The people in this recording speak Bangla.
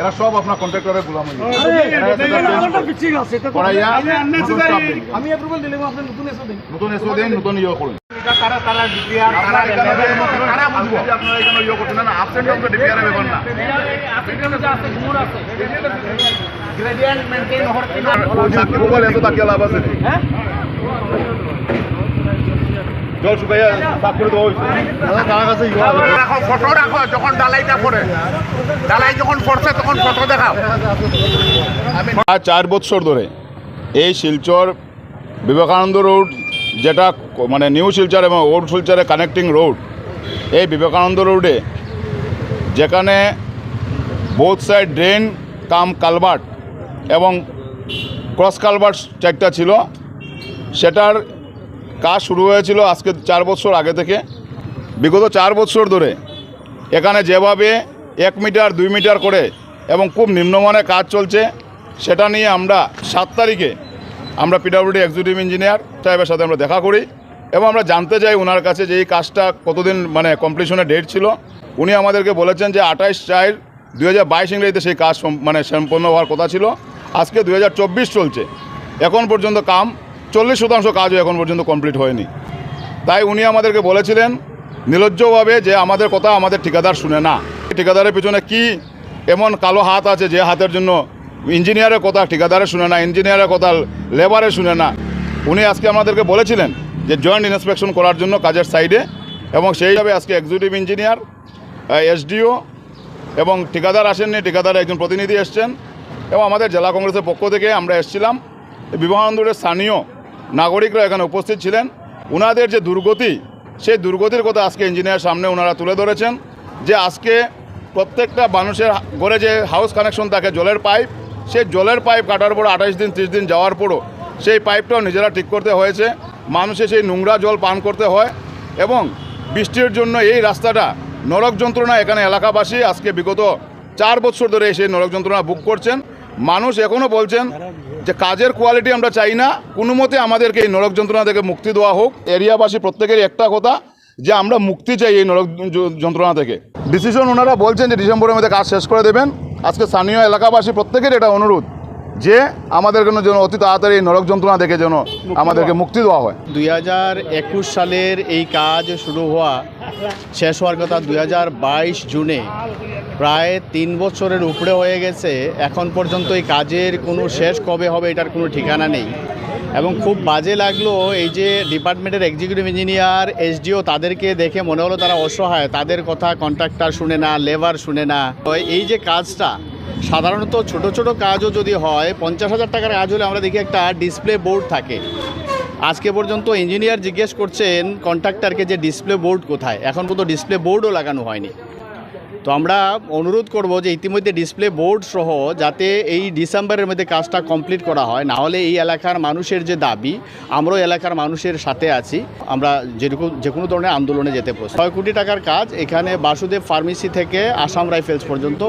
এরা সব আপনার কন্ট্রাক্টরের গোলাম হয়ে গেছে। নতুন এসে দিন। নতুন এসও দিন। নতুন ইয়ে করুন। তারা তারা ডিপিআর আপনারা এখানে কারা বুঝব? আপনারা এখানে ইয়ে করছেন না the DPR এর ব্যাপার না। গ্রেডিয়েন্ট মেইনটেইন হওয়ার মোবাইল এত তাকিয়ে লাভ আছে নি? হ্যাঁ? জল শুকাইয়া সাফ করে দেওয়া হয়েছে তার কাছে রাখো ফটো রাখো যখন ডালাইটা পড়ে। ডালাই যখন পড়ছে তখন ফটো দেখাও। চার বছর ধরে এই শিলচর বিবেকানন্দ রোড যেটা মানে নিউ শিলচর এবং ওল্ড শিলচরের কানেক্টিং রোড এই বিবেকানন্দ রোডে যেখানে both side drain cum culvert এবং ক্রস কালভার্ট চারটা ছিল সেটার কাজ শুরু হয়েছিল আজকে চার বছর আগে থেকে। বিগত চার বছর ধরে এখানে যেভাবে এক মিটার, দুই মিটার করে এবং খুব নিম্নমানের কাজ চলছে, সেটা নিয়ে আমরা সাত তারিখে আমরা পিডাব্লিউডি এক্সিকিউটিভ ইঞ্জিনিয়ার সাহেবের সাথে আমরা দেখা করি এবং আমরা জানতে চাই ওনার কাছে যে এই কাজটা কতদিন মানে কমপ্লিশনের ডেট ছিল। উনি আমাদেরকে বলেছেন যে আঠাইশ চার দুই হাজার বাইশ ইংরেজিতে সেই কাজ মানে সম্পন্ন হওয়ার কথা ছিল। আজকে দুই হাজার চব্বিশ চলছে। এখন পর্যন্ত কাম চল্লিশ শতাংশ কাজও এখন পর্যন্ত কমপ্লিট হয়নি। তাই উনি আমাদেরকে বলেছিলেন নির্লজ্জভাবে যে আমাদের কথা আমাদের ঠিকাদার শুনে না। ঠিকাদারের পিছনে কি এমন কালো হাত আছে যে হাতের জন্য ইঞ্জিনিয়ারের কথা ঠিকাদারে শুনে না, ইঞ্জিনিয়ারের কথা লেবারে শুনে না? উনি আজকে আমাদেরকে বলেছিলেন যে জয়েন্ট ইন্সপেকশন করার জন্য কাজের সাইডে এবং সেই হিসাবে আজকে এক্সিকিউটিভ ইঞ্জিনিয়ার এসডিও এবং ঠিকাদার আসেননি ঠিকাদারের একজন প্রতিনিধি এসছেন এবং আমাদের জেলা কংগ্রেসের পক্ষ থেকে আমরা এসেছিলাম। বিবেকানন্দের স্থানীয় নাগরিকরা এখানে উপস্থিত ছিলেন। ওনাদের যে দুর্গতি, সেই দুর্গতির কথা আজকে ইঞ্জিনিয়ার সামনে ওনারা তুলে ধরেছেন যে আজকে প্রত্যেকটা মানুষের ঘরে যে হাউস কানেকশন থাকে, জলের পাইপ সেই জলের পাইপ কাটার পর আঠাশ দিন, ত্রিশ দিন যাওয়ার পরও সেই পাইপটাও নিজেরা ঠিক করতে হয়েছে। মানুষের সেই নোংরা জল পান করতে হয় এবং বৃষ্টির জন্য এই রাস্তাটা নরক যন্ত্রণা এখানে এলাকাবাসী আজকে বিগত চার বছর ধরে সেই নরক যন্ত্রণা বুক করছেন। মানুষ এখনও বলছেন যে কাজের কোয়ালিটি আমরা চাই না, কোনো মতে আমাদেরকে এই নরক যন্ত্রণা থেকে মুক্তি দেওয়া হোক। এরিয়াবাসী প্রত্যেকেরই একটা কথা, যে আমরা মুক্তি চাই এই নরক যন্ত্রণা থেকে। ডিসিশন ওনারা বলছেন যে ডিসেম্বরের মধ্যে কাজ শেষ করে দেবেন। আজকে স্থানীয় এলাকাবাসী প্রত্যেকের এটা অনুরোধ। যে আমাদের জন্য যেন অতি তাড়াতাড়ি নরক যন্ত্রণা দেখে যেন আমাদেরকে মুক্তি দেওয়া হয়। দুই হাজার একুশ সালের এই কাজ শুরু হওয়া শেষ হওয়ার কথা দুই হাজার বাইশ জুনে প্রায় তিন বছরের উপরে হয়ে গেছে। এখন পর্যন্ত এই কাজের কোনো শেষ কবে হবে এটার কোনো ঠিকানা নেই। এবং খুব বাজে লাগল এই যে ডিপার্টমেন্টের এক্সিকিউটিভ ইঞ্জিনিয়ার এসডিও তাদেরকে দেখে মনে হলো তারা অসহায় তাদের কথা কন্ট্রাক্টর শুনে না লেবার শুনে না। এই যে কাজটা সাধারণত ছোট ছোট কাজও যদি হয়, পঞ্চাশ হাজার টাকার কাজ হলে আমরা দেখি একটা ডিসপ্লে বোর্ড থাকে। আজকে পর্যন্ত ইঞ্জিনিয়ার জিজ্ঞেস করছেন কন্ট্রাক্টরকে যে ডিসপ্লে বোর্ড কোথায়? এখন পর্যন্ত ডিসপ্লে বোর্ডও লাগানো হয়নি। তো আমরা অনুরোধ করব যে ইতিমধ্যে ডিসপ্লে বোর্ড সহ যাতে এই ডিসেম্বরের মধ্যে কাজটা কমপ্লিট করা হয়, না হলে এই এলাকার মানুষের যে দাবি, আমরাও এলাকার মানুষের সাথে আছি। আমরা যেরকম যে কোনো ধরনের আন্দোলনে যেতে প্রস্তুত। ছয় কোটি টাকার কাজ এখানে বাসুদেব ফার্মেসি থেকে আসাম রাইফেলস পর্যন্ত